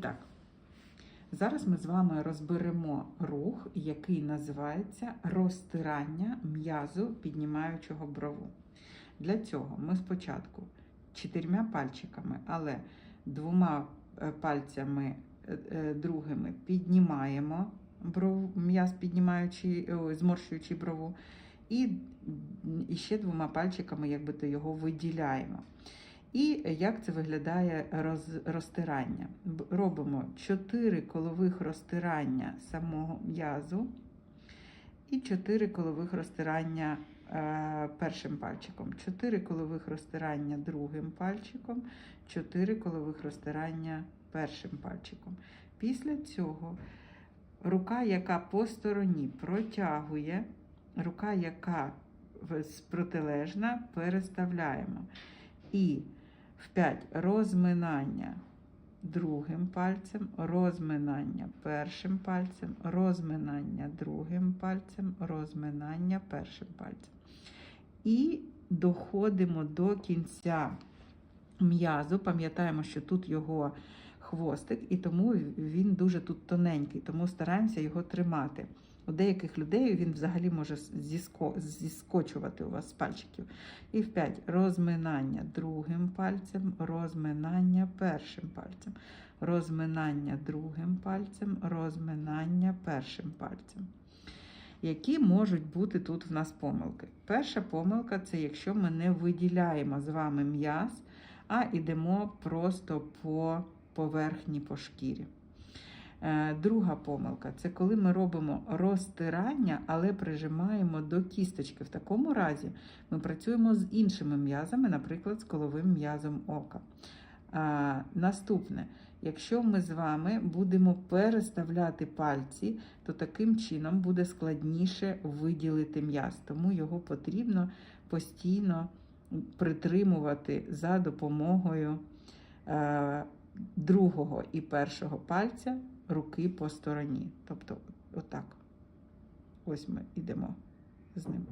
Так, зараз ми з вами розберемо рух, який називається розтирання м'язу піднімаючого брову. Для цього ми спочатку чотирма пальчиками, але двома е, пальцями е, е, другими піднімаємо м'яз, піднімаючи, зморщуючи брову, і ще двома пальчиками, якби то його виділяємо. І як це виглядає роз, розтирання? Робимо 4 колових розтирання самого м'язу і 4 колових розтирання е, першим пальчиком, 4 колових розтирання другим пальчиком, 4 колових розтирання першим пальчиком. Після цього рука, яка по стороні протягує, рука, яка протилежна, переставляємо. І в 5 розминання другим пальцем, розминання першим пальцем, розминання другим пальцем, розминання першим пальцем. І доходимо до кінця м'язу. Пам'ятаємо, що тут його хвостик, і тому він дуже тут тоненький, тому стараємося його тримати. У деяких людей він взагалі може зіско, зіскочувати у вас з пальчиків. І в 5 розминання другим пальцем, розминання першим пальцем, розминання другим пальцем, розминання першим пальцем. Які можуть бути тут в нас помилки? Перша помилка це якщо ми не виділяємо з вами м'яз, а йдемо просто по поверхні по шкірі. Е, Друга помилка це коли ми робимо розтирання, але прижимаємо до кісточки. В такому разі ми працюємо з іншими м'язами, наприклад, з коловим м'язом ока. А, Наступне, якщо ми з вами будемо переставляти пальці, то таким чином буде складніше виділити м'яз, тому його потрібно постійно притримувати за допомогою е, другого і першого пальця руки по стороні. Тобто, отак. Ось ми йдемо з ним.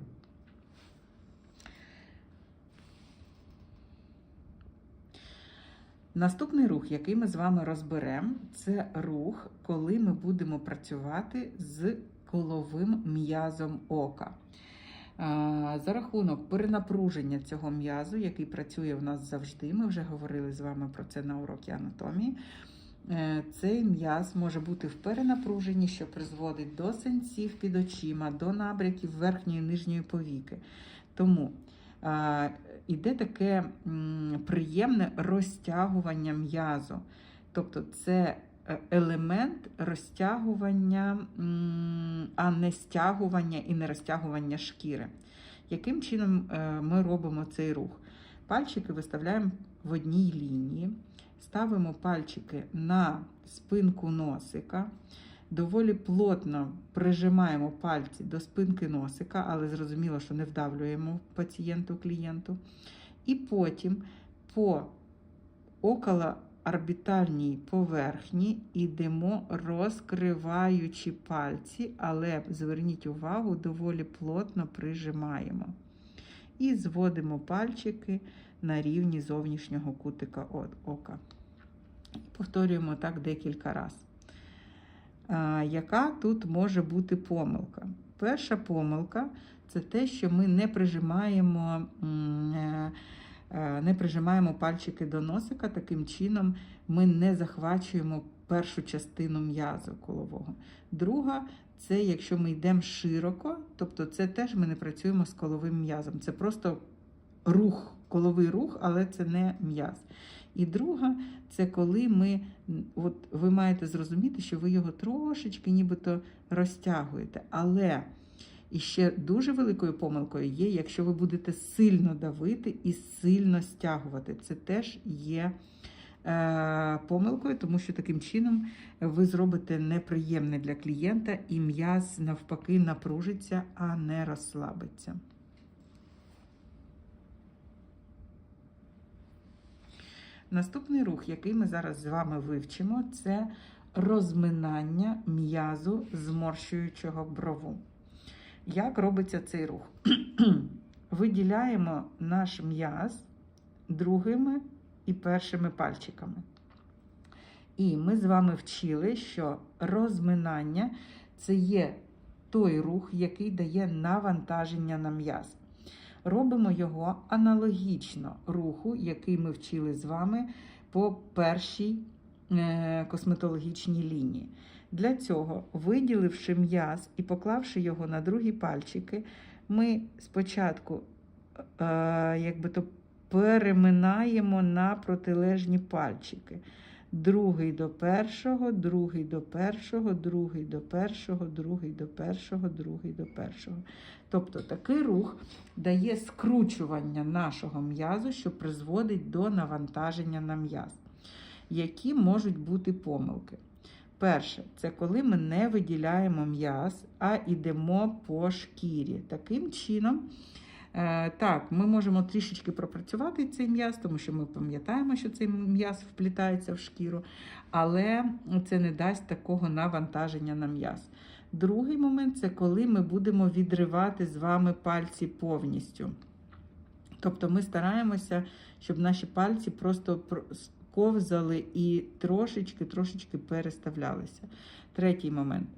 Наступний рух, який ми з вами розберемо, це рух, коли ми будемо працювати з коловим м'язом ока. За рахунок перенапруження цього м'язу, який працює в нас завжди, ми вже говорили з вами про це на уроці анатомії. Е, Цей м'яз може бути в перенапруженні, що призводить до синців під очима, до набряків верхньої і нижньої повіки. Тому а, іде таке приємне розтягування м'язу. Тобто це е, елемент розтягування, а не стягування і не розтягування шкіри. Яким чином е, ми робимо цей рух? Пальчики виставляємо в одній лінії, ставимо пальчики на спинку носика, доволі плотно прижимаємо пальці до спинки носика, але зрозуміло, що не вдавлюємо пацієнту, клієнту. І потім по околоорбітальній поверхні йдемо розкриваючи пальці, але зверніть увагу, доволі плотно прижимаємо. І зводимо пальчики на рівні зовнішнього кутика ока. Повторюємо так декілька разів. Яка тут може бути помилка? Перша помилка це те, що ми не прижимаємо, е, е, не прижимаємо пальчики до носика. Таким чином ми не захвачуємо першу частину м'язу колового. Друга це якщо ми йдемо широко, тобто це теж ми не працюємо з коловим м'язом. Це просто рух, коловий рух, але це не м'яз. І друга це коли ми, от ви маєте зрозуміти, що ви його трошечки нібито розтягуєте. Але і ще дуже великою помилкою є, якщо ви будете сильно давити і сильно стягувати. Це теж є е, помилкою, тому що таким чином ви зробите неприємне для клієнта, і м'яз навпаки напружиться, а не розслабиться. Наступний рух, який ми зараз з вами вивчимо, це розминання м'язу зморщуючого брову. Як робиться цей рух? Виділяємо наш м'яз другими і першими пальчиками. І ми з вами вчили, що розминання це є той рух, який дає навантаження на м'яз. Робимо його аналогічно руху, який ми вчили з вами по першій е, косметологічній лінії. Для цього, виділивши м'яз і поклавши його на другі пальчики, ми спочатку е, якби то переминаємо на протилежні пальчики. Другий до першого, другий до першого, другий до першого, другий до першого, другий до першого. Тобто такий рух дає скручування нашого м'язу, що призводить до навантаження на м'яз. Які можуть бути помилки? Перше, це коли ми не виділяємо м'яз, а йдемо по шкірі. Таким чином, так, ми можемо трішечки пропрацювати цей м'яз, тому що ми пам'ятаємо, що цей м'яз вплітається в шкіру, але це не дасть такого навантаження на м'яз. Другий момент це коли ми будемо відривати з вами пальці повністю. Тобто ми стараємося, щоб наші пальці просто ковзали і трошечки-трошечки переставлялися. Третій момент.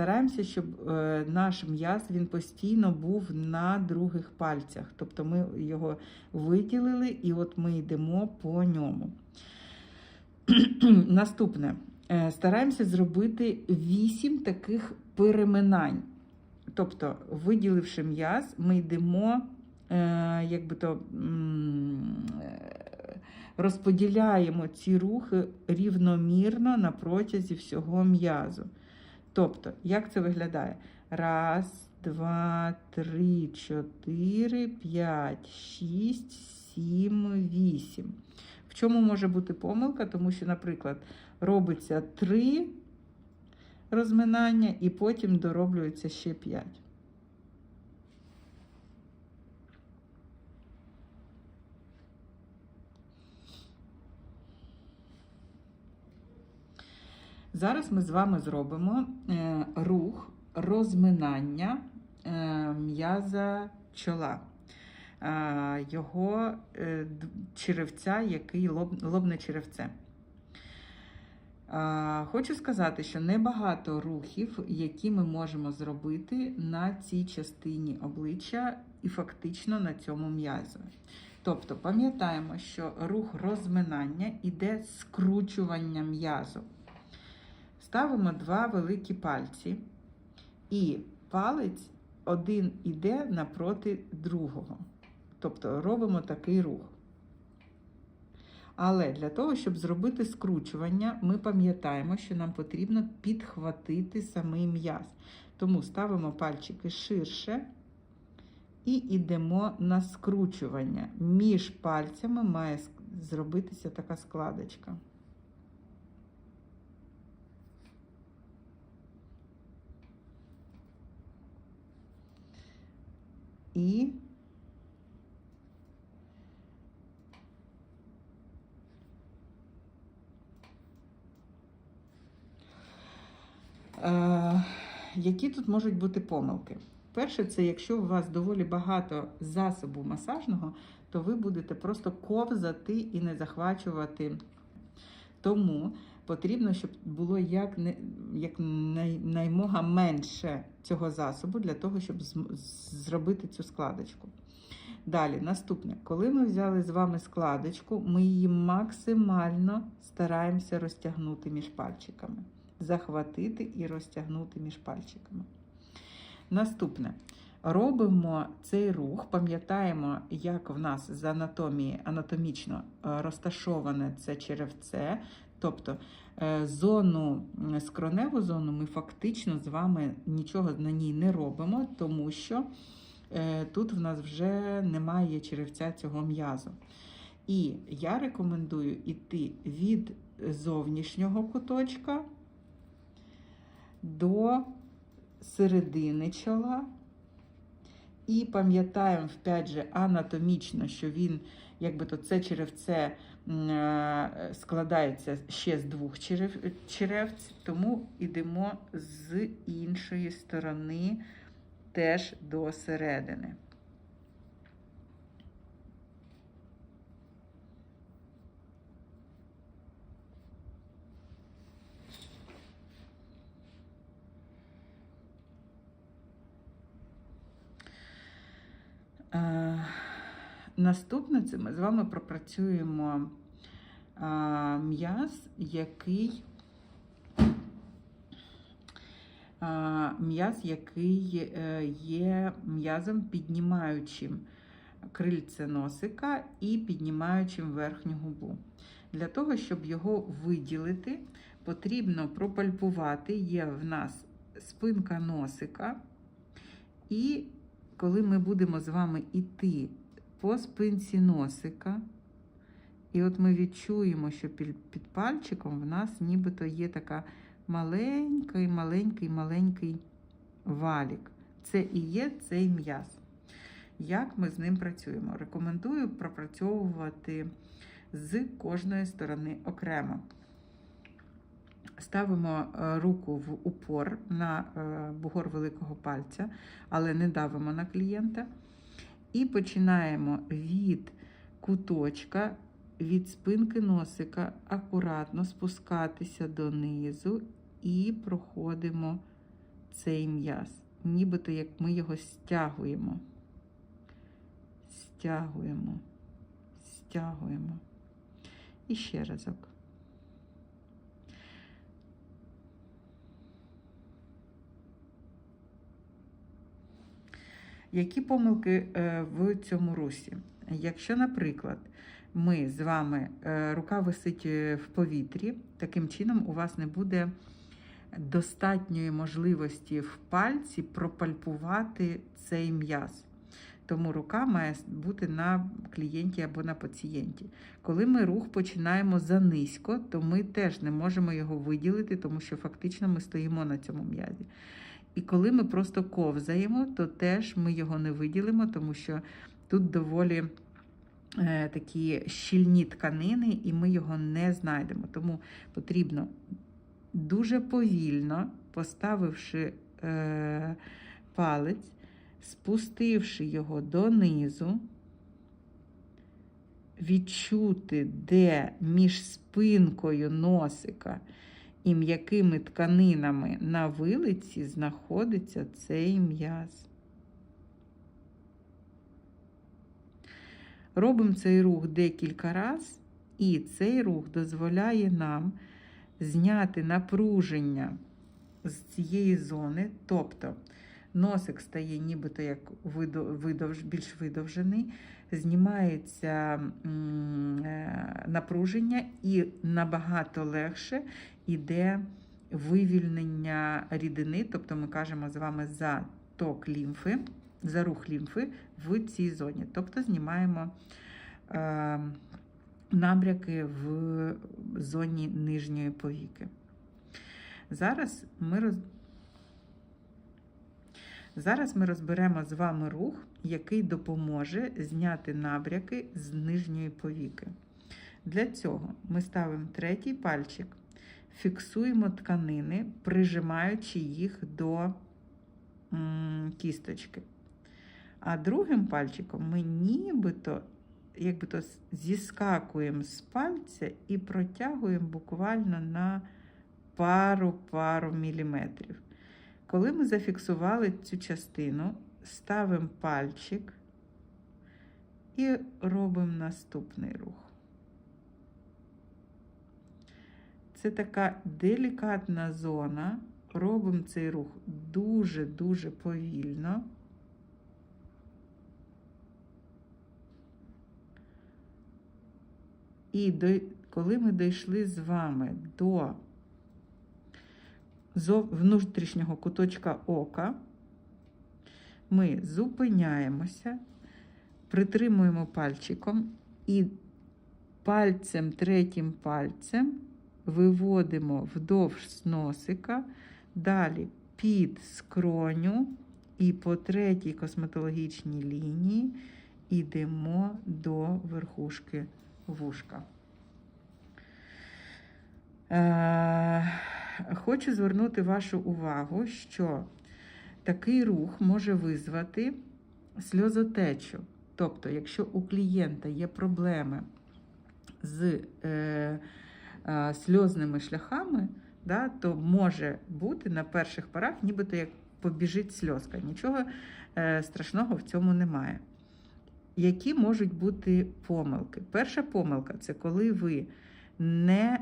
Стараємося, щоб е, наш м'яз він постійно був на других пальцях. Тобто ми його виділили і от ми йдемо по ньому. Наступне. Е, стараємося зробити 8 таких переминань. Тобто, виділивши м'яз, ми йдемо, е, як би то розподіляємо ці рухи рівномірно на протязі всього м'язу. Тобто, як це виглядає? Раз, два, три, чотири, п'ять, шість, сім, вісім. В чому може бути помилка? Тому що, наприклад, робиться три розминання і потім дороблюється ще п'ять. Зараз ми з вами зробимо е, рух розминання е, м'яза чола, е, його черевця, який лобне черевце. Хочу сказати, що небагато рухів, які ми можемо зробити на цій частині обличчя і фактично на цьому м'язі. Тобто пам'ятаємо, що рух розминання іде скручування м'язу. Ставимо два великі пальці, і палець один іде напроти другого. Тобто робимо такий рух. Але для того, щоб зробити скручування, ми пам'ятаємо, що нам потрібно підхватити самий м'яз. Тому ставимо пальчики ширше і йдемо на скручування. Між пальцями має зробитися така складочка. І е, які тут можуть бути помилки? Перше, це якщо у вас доволі багато засобу масажного, то ви будете просто ковзати і не захвачувати. Тому потрібно, щоб було як як най, наймога менше цього засобу для того, щоб зробити цю складочку. Далі, наступне, коли ми взяли з вами складочку, ми її максимально стараємося розтягнути між пальчиками. Захватити і розтягнути між пальчиками. Наступне. Робимо цей рух, пам'ятаємо, як в нас з анатомії анатомічно е, розташоване це черевце, Тобто е, зону, скроневу зону ми фактично з вами нічого на ній не робимо, тому що е, тут в нас вже немає черевця цього м'язу. І я рекомендую йти від зовнішнього куточка до середини чола. І пам'ятаємо, опять же, анатомічно, що він, якби то це черевце Е, складається ще з двох черев черевць, тому йдемо з іншої сторони теж до середини. Е, наступне це ми з вами пропрацюємо м'яз, який м'яз, який е, є м'язом піднімаючим крильце носика і піднімаючим верхню губу. Для того, щоб його виділити, потрібно пропальпувати. Є в нас спинка носика. І коли ми будемо з вами йти по спинці носика, і от ми відчуємо, що під, пальчиком в нас нібито є така маленький, маленький, маленький валік. Це і є цей м'яз. Як ми з ним працюємо? Рекомендую пропрацьовувати з кожної сторони окремо. Ставимо е, руку в упор на е, бугор великого пальця, але не давимо на клієнта. І починаємо від куточка, від спинки носика, акуратно спускатися донизу і проходимо цей м'яз. Нібито як ми його стягуємо. Стягуємо, стягуємо. І ще разок. Які помилки е, в цьому русі? Якщо, наприклад, ми з вами е, рука висить е, в повітрі, таким чином у вас не буде достатньої можливості в пальці пропальпувати цей м'яз. Тому рука має бути на клієнті або на пацієнті. Коли ми рух починаємо занизько, то ми теж не можемо його виділити, тому що фактично ми стоїмо на цьому м'язі. І коли ми просто ковзаємо, то теж ми його не виділимо, тому що тут доволі такі щільні тканини, і ми його не знайдемо. Тому потрібно дуже повільно, поставивши е, палець, спустивши його донизу, відчути, де між спинкою носика і м'якими тканинами на вилиці знаходиться цей м'яз. Робимо цей рух декілька разів, і цей рух дозволяє нам зняти напруження з цієї зони, тобто носик стає нібито як видовж, більш видовжений, знімається е, напруження і набагато легше йде вивільнення рідини, тобто ми кажемо з вами за ток лімфи, за рух лімфи в цій зоні. Тобто знімаємо е, набряки в зоні нижньої повіки. Зараз ми роз... Зараз ми розберемо з вами рух, який допоможе зняти набряки з нижньої повіки. Для цього ми ставимо третій пальчик, фіксуємо тканини, прижимаючи їх до кісточки. А другим пальчиком ми нібито якби то зіскакуємо з пальця і протягуємо буквально на пару-пару міліметрів. Коли ми зафіксували цю частину, ставимо пальчик і робимо наступний рух. Це така делікатна зона. Робимо цей рух дуже-дуже повільно. І до, коли ми дійшли з вами до внутрішнього куточка ока, ми зупиняємося, притримуємо пальчиком і пальцем, третім пальцем виводимо вдовж носика, далі під скроню і по третій косметологічній лінії йдемо до верхушки вушка. Е, хочу звернути вашу увагу, що такий рух може визвати сльозотечу. Тобто, якщо у клієнта є проблеми з е, е, сльозними шляхами, да, то може бути на перших порах, нібито як побіжить сльозка. Нічого е, страшного в цьому немає. Які можуть бути помилки? Перша помилка це коли ви не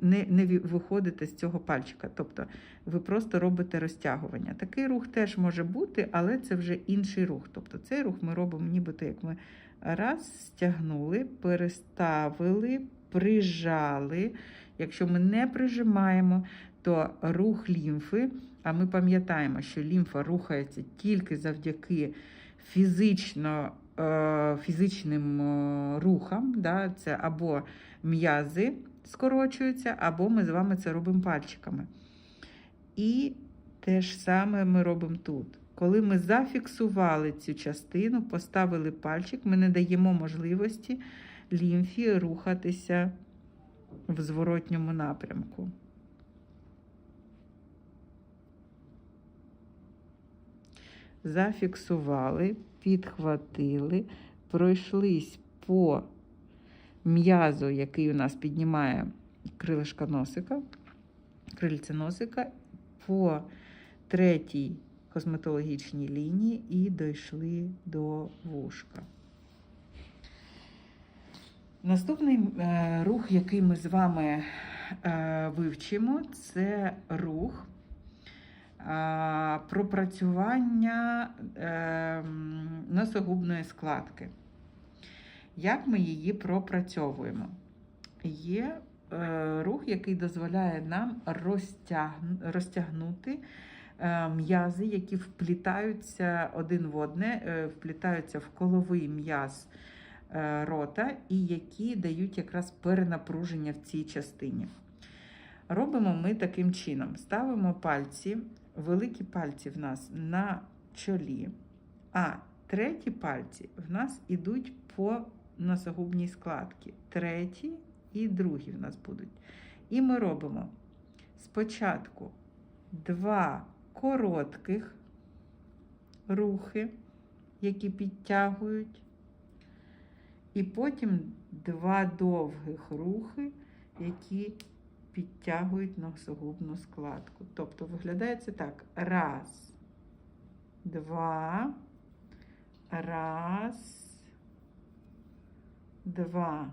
не, не виходите з цього пальчика. Тобто ви просто робите розтягування. Такий рух теж може бути, але це вже інший рух. Тобто цей рух ми робимо нібито як ми раз стягнули, переставили, прижали. Якщо ми не прижимаємо, то рух лімфи, а ми пам'ятаємо, що лімфа рухається тільки завдяки фізично, е, фізичним е, рухам, да, це або м'язи скорочуються, або ми з вами це робимо пальчиками. І те ж саме ми робимо тут. Коли ми зафіксували цю частину, поставили пальчик, ми не даємо можливості лімфі рухатися в зворотньому напрямку. Зафіксували, підхватили, пройшлись по м'язу, який у нас піднімає крилишка носика, крильця носика, по третій косметологічній лінії і дійшли до вушка. Наступний е, рух, який ми з вами е, вивчимо, це рух пропрацювання е, носогубної складки. Як ми її пропрацьовуємо? Є е, рух, який дозволяє нам розтягнути е, м'язи, які вплітаються один в одне, е, вплітаються в коловий м'яз рота і які дають якраз перенапруження в цій частині. Робимо ми таким чином: ставимо пальці, великі пальці в нас на чолі, а треті пальці в нас ідуть по носогубній складці. Треті і другі в нас будуть. І ми робимо спочатку два коротких рухи, які підтягують, і потім два довгих рухи, які підтягують носогубну складку. Тобто виглядає це так: раз, два, раз, два.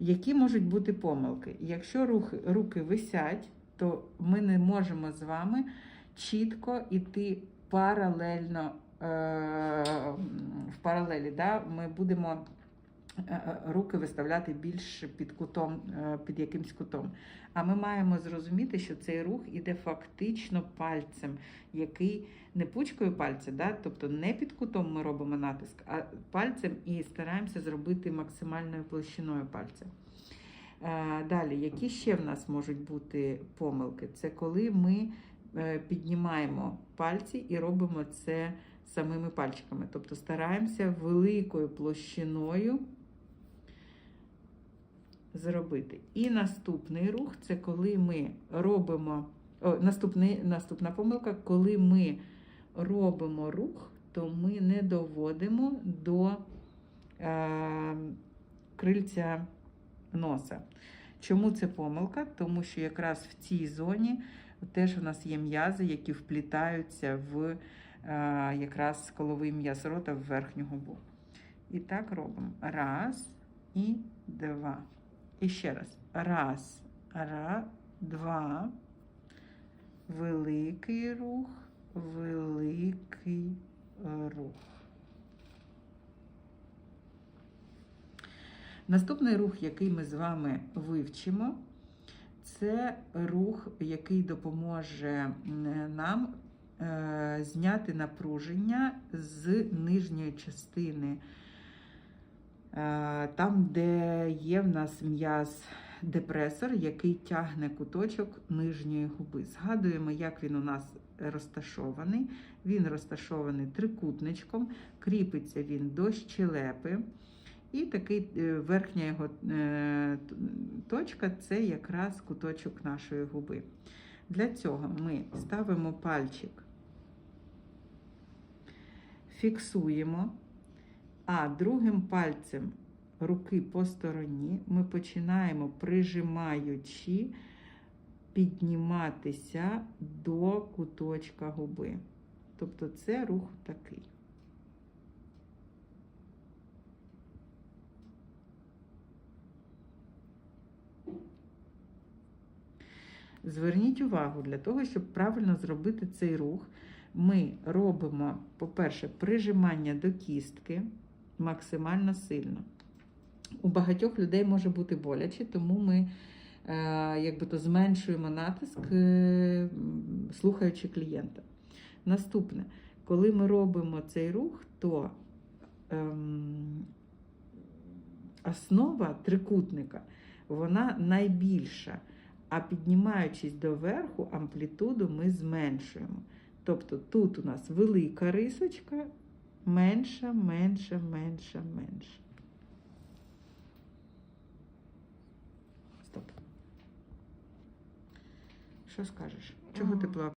Які можуть бути помилки? Якщо рухи, руки висять, то ми не можемо з вами чітко йти паралельно е, в паралелі. Да? Ми будемо руки виставляти більш під кутом, е, під якимсь кутом. А ми маємо зрозуміти, що цей рух іде фактично пальцем, який не пучкою пальця, да? тобто не під кутом ми робимо натиск, а пальцем і стараємося зробити максимальною площиною пальця. Е, Далі, які ще в нас можуть бути помилки? Це коли ми е, піднімаємо пальці і робимо це самими пальчиками. Тобто стараємося великою площиною зробити. І наступний рух це коли ми робимо. О, наступний, наступна помилка, коли ми робимо рух, то ми не доводимо до е, крильця носа. Чому це помилка? Тому що якраз в цій зоні теж у нас є м'язи, які вплітаються в е, якраз коловий м'яз рота в верхню губу. І так робимо. Раз і два. І ще раз. Раз, ра, два. Великий рух, великий рух. Наступний рух, який ми з вами вивчимо, це рух, який допоможе нам е, зняти напруження з нижньої частини, там, де є в нас м'яз депресор, який тягне куточок нижньої губи. Згадуємо, як він у нас розташований. Він розташований трикутничком, кріпиться він до щелепи. І такий е, верхня його е, точка це якраз куточок нашої губи. Для цього ми ставимо пальчик, фіксуємо, а другим пальцем руки по стороні ми починаємо, прижимаючи, підніматися до куточка губи. Тобто це рух такий. Зверніть увагу, для того, щоб правильно зробити цей рух, ми робимо, по-перше, прижимання до кістки максимально сильно. У багатьох людей може бути боляче, тому ми е, якби то зменшуємо натиск, е, слухаючи клієнта. Наступне, коли ми робимо цей рух, то ем, основа трикутника вона найбільша. А піднімаючись до верху, амплітуду ми зменшуємо. Тобто тут у нас велика рисочка, менша, менше, менше, менше. Стоп. Що скажеш? Чого ти плакала?